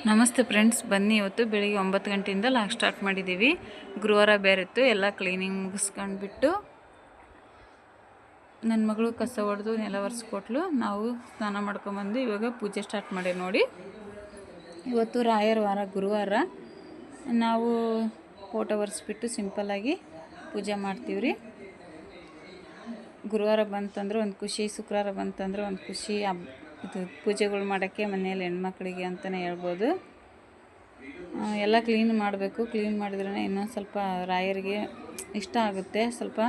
ನಮಸ್ತೆ ಫ್ರೆಂಡ್ಸ್, ಬನ್ನಿ ಇವತ್ತು ಬೆಳಿಗ್ಗೆ ಒಂಬತ್ತು ಗಂಟೆಯಿಂದ ಲಾಕ್ ಸ್ಟಾರ್ಟ್ ಮಾಡಿದ್ದೀವಿ. ಗುರುವಾರ ಬೇರೆ ಇತ್ತು, ಎಲ್ಲ ಕ್ಲೀನಿಂಗ್ ಮುಗಿಸ್ಕೊಂಡ್ಬಿಟ್ಟು ನನ್ನ ಮಗಳು ಕಸ ಹೊಡೆದು ನೆಲ ಒರೆಸ್ಕೊಟ್ಲು. ನಾವು ಸ್ನಾನ ಮಾಡ್ಕೊಂಬಂದು ಇವಾಗ ಪೂಜೆ ಸ್ಟಾರ್ಟ್ ಮಾಡಿ ನೋಡಿ. ಇವತ್ತು ರಾಯರ ವಾರ, ಗುರುವಾರ. ನಾವು ಫೋಟೋ ಒರೆಸ್ಬಿಟ್ಟು ಸಿಂಪಲ್ಲಾಗಿ ಪೂಜೆ ಮಾಡ್ತೀವಿ ರೀ ಗುರುವಾರ ಬಂತಂದ್ರೆ ಒಂದು ಖುಷಿ, ಶುಕ್ರವಾರ ಬಂತಂದ್ರೆ ಒಂದು ಖುಷಿ ಹಬ್ ಇದು ಪೂಜೆಗಳು ಮಾಡೋಕ್ಕೆ ಮನೆಯಲ್ಲಿ ಹೆಣ್ಮಕ್ಳಿಗೆ ಅಂತಲೇ ಹೇಳ್ಬೋದು. ಎಲ್ಲ ಕ್ಲೀನ್ ಮಾಡಬೇಕು. ಕ್ಲೀನ್ ಮಾಡಿದ್ರೇ ಇನ್ನೊಂದು ಸ್ವಲ್ಪ ರಾಯರಿಗೆ ಇಷ್ಟ ಆಗುತ್ತೆ. ಸ್ವಲ್ಪ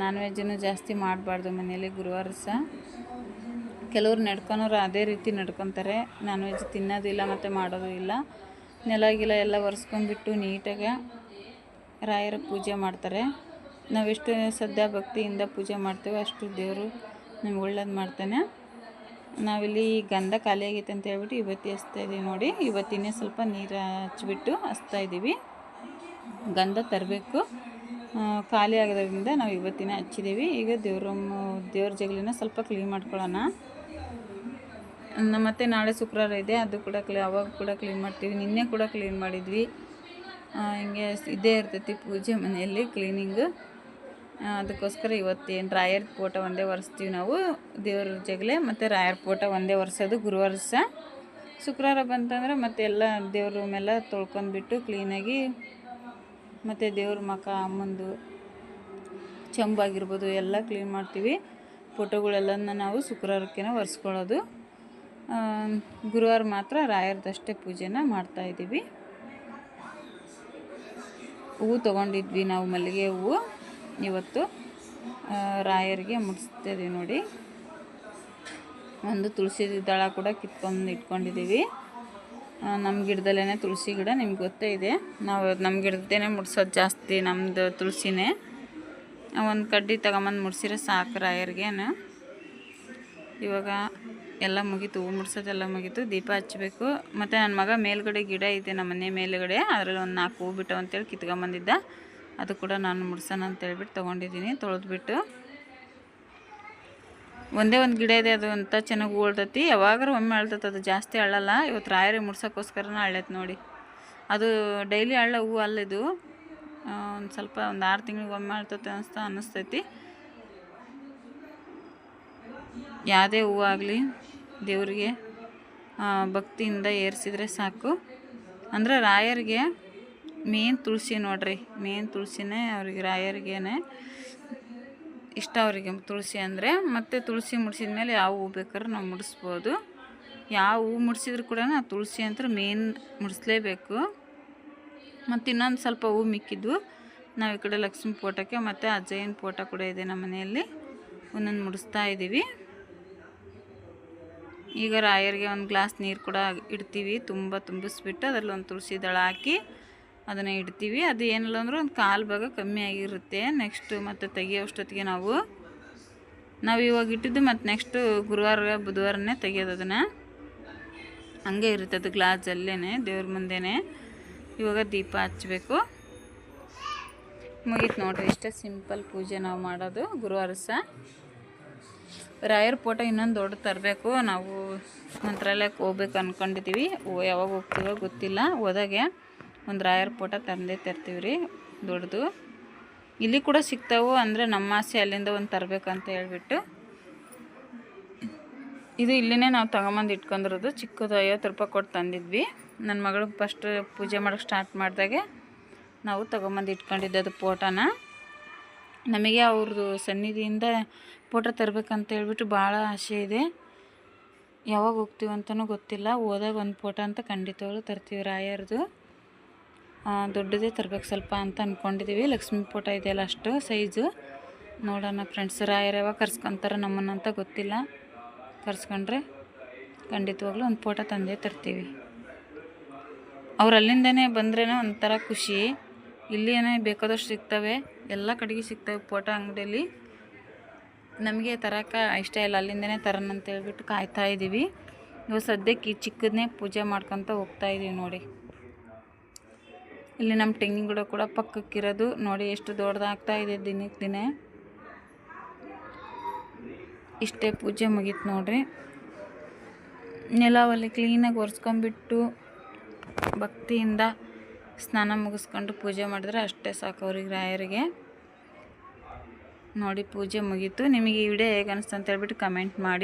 ನಾನ್ ವೆಜ್ಜನ್ನು ಜಾಸ್ತಿ ಮಾಡಬಾರ್ದು ಮನೆಯಲ್ಲಿ ಗುರುವಾರ ಸಹ ಕೆಲವ್ರು ನಡ್ಕೊಳೋರು ಅದೇ ರೀತಿ ನಡ್ಕೊತಾರೆ. ನಾನ್ ವೆಜ್ ತಿನ್ನೋದಿಲ್ಲ ಮತ್ತು ಮಾಡೋದು ಇಲ್ಲ. ನೆಲ ಗಿಲ ಎಲ್ಲ ಒರೆಸ್ಕೊಂಡ್ಬಿಟ್ಟು ನೀಟಾಗಿ ರಾಯರ ಪೂಜೆ ಮಾಡ್ತಾರೆ. ನಾವೆಷ್ಟು ಸದ್ಯ ಭಕ್ತಿಯಿಂದ ಪೂಜೆ ಮಾಡ್ತೇವೆ ಅಷ್ಟು ದೇವರು ನಮ್ಗೆ ಒಳ್ಳೇದು ಮಾಡ್ತಾನೆ. ನಾವಿಲ್ಲಿ ಗಂಧ ಖಾಲಿ ಆಗೈತೆ ಅಂತ ಹೇಳ್ಬಿಟ್ಟು ಇವತ್ತಿ ಹಚ್ತಾ ಇದ್ದೀವಿ ನೋಡಿ. ಇವತ್ತಿನೇ ಸ್ವಲ್ಪ ನೀರು ಹಚ್ಬಿಟ್ಟು ಹಚ್ತಾ ಇದ್ದೀವಿ ಗಂಧ ತರಬೇಕು. ಖಾಲಿ ಆಗೋದ್ರಿಂದ ನಾವು ಇವತ್ತಿನ ಹಚ್ಚಿದ್ದೀವಿ ಈಗ ದೇವ್ರ ದೇವ್ರ ಜಗಲಿನ ಸ್ವಲ್ಪ ಕ್ಲೀನ್ ಮಾಡ್ಕೊಳ್ಳೋಣ. ಮತ್ತು ನಾಳೆ ಶುಕ್ರವಾರ ಇದೆ. ಅದು ಕೂಡ ಕ್ಲೀ, ಅವಾಗ ಕೂಡ ಕ್ಲೀನ್ ಮಾಡ್ತೀವಿ. ನಿನ್ನೆ ಕೂಡ ಕ್ಲೀನ್ ಮಾಡಿದ್ವಿ. ಹಿಂಗೆ ಇದೇ ಇರ್ತೈತಿ ಪೂಜೆ ಮನೆಯಲ್ಲಿ ಕ್ಲೀನಿಂಗು. ಅದಕ್ಕೋಸ್ಕರ ಇವತ್ತೇನು ರಾಯರ್ ಫೋಟೋ ಒಂದೇ ಒರೆಸ್ತೀವಿ ನಾವು. ದೇವ್ರ ಜಗಲೆ ಮತ್ತು ರಾಯರ್ ಫೋಟೋ ಒಂದೇ ಒರೆಸೋದು ಗುರುವಾರ ಸಹ ಶುಕ್ರವಾರ ಬಂತಂದ್ರೆ ಮತ್ತೆ ಎಲ್ಲ ದೇವ್ರ ರೂಮೆಲ್ಲ ತೊಳ್ಕೊಂಡ್ಬಿಟ್ಟು ಕ್ಲೀನಾಗಿ ಮತ್ತು ದೇವ್ರ ಮಖ ಅಮ್ಮಂದು ಚಂಬಾಗಿರ್ಬೋದು ಎಲ್ಲ ಕ್ಲೀನ್ ಮಾಡ್ತೀವಿ. ಫೋಟೋಗಳೆಲ್ಲನ ನಾವು ಶುಕ್ರವಾರಕ್ಕೇ ಒರೆಸ್ಕೊಳ್ಳೋದು. ಗುರುವಾರ ಮಾತ್ರ ರಾಯರದಷ್ಟೇ ಪೂಜೆನ ಮಾಡ್ತಾಯಿದ್ದೀವಿ ಹೂವು ತೊಗೊಂಡಿದ್ವಿ ನಾವು ಮಲ್ಲಿಗೆ ಹೂವು. ಇವತ್ತು ರಾಯರಿಗೆ ಮುಡಿಸ್ತಿದ್ದೀವಿ ನೋಡಿ. ಒಂದು ತುಳಸಿ ದಳ ಕೂಡ ಕಿತ್ಕೊಂಡು ಇಟ್ಕೊಂಡಿದ್ದೀವಿ. ನಮ್ಮ ಗಿಡದಲ್ಲೇ ತುಳಸಿ ಗಿಡ ನಿಮ್ಗೆ ಗೊತ್ತೇ ಇದೆ. ನಾವು ನಮ್ಮ ಗಿಡದ್ದೇನೆ ಮುಡ್ಸೋದು ಜಾಸ್ತಿ ನಮ್ಮದು ತುಳಸಿನೇ. ಒಂದು ಕಡ್ಡಿ ತಗೊಂಬಂದು ಮುಡ್ಸಿರ ಸಾಕು ರಾಯರಿಗೇನು ಇವಾಗ ಎಲ್ಲ ಮುಗೀತು ಹೂ ಮುಡ್ಸೋದೆಲ್ಲ ಮುಗೀತು, ದೀಪ ಹಚ್ಚಬೇಕು ಮತ್ತು ನನ್ನ ಮಗ ಮೇಲ್ಗಡೆ ಗಿಡ ಇದೆ ನಮ್ಮ ಮನೆ ಮೇಲ್ಗಡೆ, ಅದರಲ್ಲಿ ಒಂದು ನಾಲ್ಕು ಹೂ ಬಿಟ್ಟು ಅಂತೇಳಿ ಕಿತ್ಕೊಂಬಂದಿದ್ದ. ಅದು ಕೂಡ ನಾನು ಮುಡ್ಸೋಣ ಅಂತೇಳ್ಬಿಟ್ಟು ತೊಗೊಂಡಿದ್ದೀನಿ, ತೊಳೆದ್ಬಿಟ್ಟು. ಒಂದೇ ಒಂದು ಗಿಡ ಇದೆ, ಅದು ಅಂತ ಚೆನ್ನಾಗಿ ಉಳ್ದತಿ. ಅಳ್ತೈತಿ ಯಾವಾಗಾರು ಒಮ್ಮೆ ಅಳ್ತೈತೆ ಅದು ಜಾಸ್ತಿ ಅಳ್ಳಲ್ಲ ಇವತ್ತು ರಾಯರಿ ಮುಡ್ಸೋಕ್ಕೋಸ್ಕರನ ಅಳ್ಳೈತೆ ನೋಡಿ. ಅದು ಡೈಲಿ ಅಳ್ಳ ಹೂ ಅಲ್ಲಿದು ಒಂದು ಸ್ವಲ್ಪ ಒಂದು ಆರು ತಿಂಗಳಿಗೆ ಒಮ್ಮೆ ಅಳ್ತೈತೆ ಅನಿಸ್ತಾ ಅನ್ನಿಸ್ತೈತಿ ಯಾವುದೇ ಹೂವು ಆಗಲಿ, ದೇವರಿಗೆ ಭಕ್ತಿಯಿಂದ ಏರಿಸಿದ್ರೆ ಸಾಕು. ಅಂದರೆ ರಾಯರಿಗೆ ಮೇನ್ ತುಳಸಿ ನೋಡ್ರಿ, ಮೇನ್ ತುಳಸಿನೇ ಅವ್ರಿಗೆ ರಾಯರಿಗೇನೆ ಇಷ್ಟ ಅವರಿಗೆ ತುಳಸಿ ಅಂದರೆ. ಮತ್ತು ತುಳಸಿ ಮುಡಿಸಿದ ಮೇಲೆ ಯಾವ ಹೂ ಬೇಕಾದ್ರೂ ನಾವು ಮುಡಿಸ್ಬೋದು. ಯಾವ ಹೂ ಮುಡಿಸಿದ್ರು ಕೂಡ ತುಳಸಿ ಅಂತ ಮೇನ್ ಮುಡಿಸ್ಲೇಬೇಕು. ಮತ್ತು ಇನ್ನೊಂದು ಸ್ವಲ್ಪ ಹೂ ಮಿಕ್ಕಿದ್ವು ನಾವು ಈ ಕಡೆ ಲಕ್ಷ್ಮಿ ಫೋಟೋಕ್ಕೆ ಮತ್ತು ಅಜ್ಜಯ್ಯನ ಫೋಟೋ ಕೂಡ ಇದೆ ನಮ್ಮ ಮನೆಯಲ್ಲಿ. ಒಂದೊಂದು ಮುಡಿಸ್ತಾ ಇದ್ದೀವಿ ಈಗ ರಾಯರಿಗೆ ಒಂದು ಗ್ಲಾಸ್ ನೀರು ಕೂಡ ಇಡ್ತೀವಿ. ತುಂಬ ತುಂಬಿಸ್ಬಿಟ್ಟು ಅದರಲ್ಲಿ ಒಂದು ತುಳಸಿ ದಳ ಹಾಕಿ ಅದನ್ನು ಇಡ್ತೀವಿ. ಅದು ಏನಿಲ್ಲ ಅಂದ್ರೆ ಒಂದು ಕಾಲು ಭಾಗ ಕಮ್ಮಿ ಆಗಿರುತ್ತೆ. ನೆಕ್ಸ್ಟ್ ಮತ್ತು ತೆಗಿಯೋಷ್ಟೊತ್ತಿಗೆ ನಾವು ನಾವು ಇವಾಗ ಇಟ್ಟಿದ್ದು ಮತ್ತು ನೆಕ್ಸ್ಟು ಗುರುವಾರ, ಬುಧವಾರನೇ ತೆಗಿಯೋದು ಅದನ್ನು. ಹಂಗೆ ಇರುತ್ತೆ ಅದು ಗ್ಲಾಸ್ ಅಲ್ಲೇ ದೇವ್ರ ಮುಂದೆನೇ. ಇವಾಗ ದೀಪ ಹಚ್ಚಬೇಕು ಮುಗೀತು ನೋಡಿರಿ, ಇಷ್ಟೇ ಸಿಂಪಲ್ ಪೂಜೆ ನಾವು ಮಾಡೋದು ಗುರುವಾರ ಸಹ. ರಾಯರ ಫೋಟೋ ಇನ್ನೊಂದು ದೊಡ್ಡ ತರಬೇಕು. ನಾವು ಮಂತ್ರಾಲಯಕ್ಕೆ ಹೋಗ್ಬೇಕು ಅಂದ್ಕೊಂಡಿದ್ದೀವಿ ಯಾವಾಗ ಹೋಗ್ತೀವೋ ಗೊತ್ತಿಲ್ಲ. ಹೋದಾಗೆ ಒಂದು ರಾಯರ ಫೋಟೋ ತಂದೇ ತರ್ತೀವಿ ರೀ ದೊಡ್ಡದು. ಇಲ್ಲಿ ಕೂಡ ಸಿಗ್ತಾವು ಅಂದರೆ ನಮ್ಮ ಆಸೆ ಅಲ್ಲಿಂದ ಒಂದು ತರಬೇಕಂತ ಹೇಳ್ಬಿಟ್ಟು. ಇದು ಇಲ್ಲಿನೇ ನಾವು ತಗೊಂಬಂದು ಇಟ್ಕೊಂಡಿರೋದು. ಚಿಕ್ಕದು ಐವತ್ತು ರೂಪಾಯಿ ಕೊಟ್ಟು ತಂದಿದ್ವಿ. ನನ್ನ ಮಗಳು ಫಸ್ಟ್ ಪೂಜೆ ಮಾಡೋಕ್ಕೆ ಸ್ಟಾರ್ಟ್ ಮಾಡಿದಾಗೆ ನಾವು ತೊಗೊಂಬಂದು ಇಟ್ಕೊಂಡಿದ್ದೆ ಅದು ಫೋಟೋನ ನಮಗೆ ಅವ್ರದ್ದು ಸನ್ನಿಧಿಯಿಂದ ಫೋಟೋ ತರಬೇಕಂತ ಹೇಳ್ಬಿಟ್ಟು ಭಾಳ ಆಸೆ ಇದೆ. ಯಾವಾಗ ಹೋಗ್ತೀವಿ ಅಂತಲೂ ಗೊತ್ತಿಲ್ಲ. ಹೋದಾಗ ಒಂದು ಫೋಟೋ ಅಂತ ಖಂಡಿತವಾಗ್ಲೂ ತರ್ತೀವಿ ರಾಯರ್ದು. ದೊಡ್ಡದೇ ತರ್ಬೇಕು ಸ್ವಲ್ಪ ಅಂತ ಅಂದ್ಕೊಂಡಿದ್ದೀವಿ ಲಕ್ಷ್ಮಿ ಫೋಟೋ ಇದೆಯಲ್ಲ ಅಷ್ಟು ಸೈಜು. ನೋಡೋಣ ಫ್ರೆಂಡ್ಸ್, ರಾಯರ್ ಯಾವಾಗ ಕರ್ಸ್ಕೊಂತಾರೆ ನಮ್ಮನ್ನಂತ ಗೊತ್ತಿಲ್ಲ. ಕರ್ಸ್ಕೊಂಡ್ರೆ ಖಂಡಿತವಾಗ್ಲೂ ಒಂದು ಫೋಟೋ ತಂದೆ ತರ್ತೀವಿ. ಅವ್ರು ಅಲ್ಲಿಂದನೇ ಬಂದ್ರೇ ಒಂಥರ ಖುಷಿ. ಇಲ್ಲಿಯೇ ಬೇಕಾದಷ್ಟು ಸಿಗ್ತವೆ. ಎಲ್ಲ ಕಡೆಗೆ ಸಿಗ್ತವೆ ಫೋಟೋ ಅಂಗಡಿಯಲ್ಲಿ ನಮಗೆ ತರೋಕೆ ಇಷ್ಟ ಇಲ್ಲ. ಅಲ್ಲಿಂದನೇ ತರೋಣ ಅಂತ ಹೇಳ್ಬಿಟ್ಟು ಕಾಯ್ತಾ ಇದ್ದೀವಿ ಇವಾಗ ಸದ್ಯಕ್ಕೆ ಚಿಕ್ಕದನ್ನೇ ಪೂಜೆ ಮಾಡ್ಕೊತ ಹೋಗ್ತಾ ಇದ್ದೀವಿ ನೋಡಿ. ಇಲ್ಲಿ ನಮ್ಮ ತೆಂಗಿನ ಗಿಡ ಕೂಡ ಪಕ್ಕಕ್ಕಿರೋದು. ನೋಡಿ ಎಷ್ಟು ದೊಡ್ಡದಾಗ್ತಾ ಇದೆ ದಿನಕ್ಕೆ ದಿನ. ಇಷ್ಟೇ ಪೂಜೆ ಮುಗೀತು ನೋಡ್ರಿ. ನೆಲ ಒಲೆ ಕ್ಲೀನಾಗಿ ಒರೆಸ್ಕೊಂಬಿಟ್ಟು ಭಕ್ತಿಯಿಂದ ಸ್ನಾನ ಮುಗಿಸ್ಕೊಂಡು ಪೂಜೆ ಮಾಡಿದ್ರೆ ಅಷ್ಟೇ ಸಾಕು ಅವ್ರಿಗೆ, ರಾಯರಿಗೆ. ನೋಡಿ ಪೂಜೆ ಮುಗೀತು. ನಿಮಗೆ ಈ ವಿಡಿಯೋ ಹೇಗೆ ಅನಿಸ್ತು ಅಂತ ಹೇಳ್ಬಿಟ್ಟು ಕಮೆಂಟ್ ಮಾಡಿ.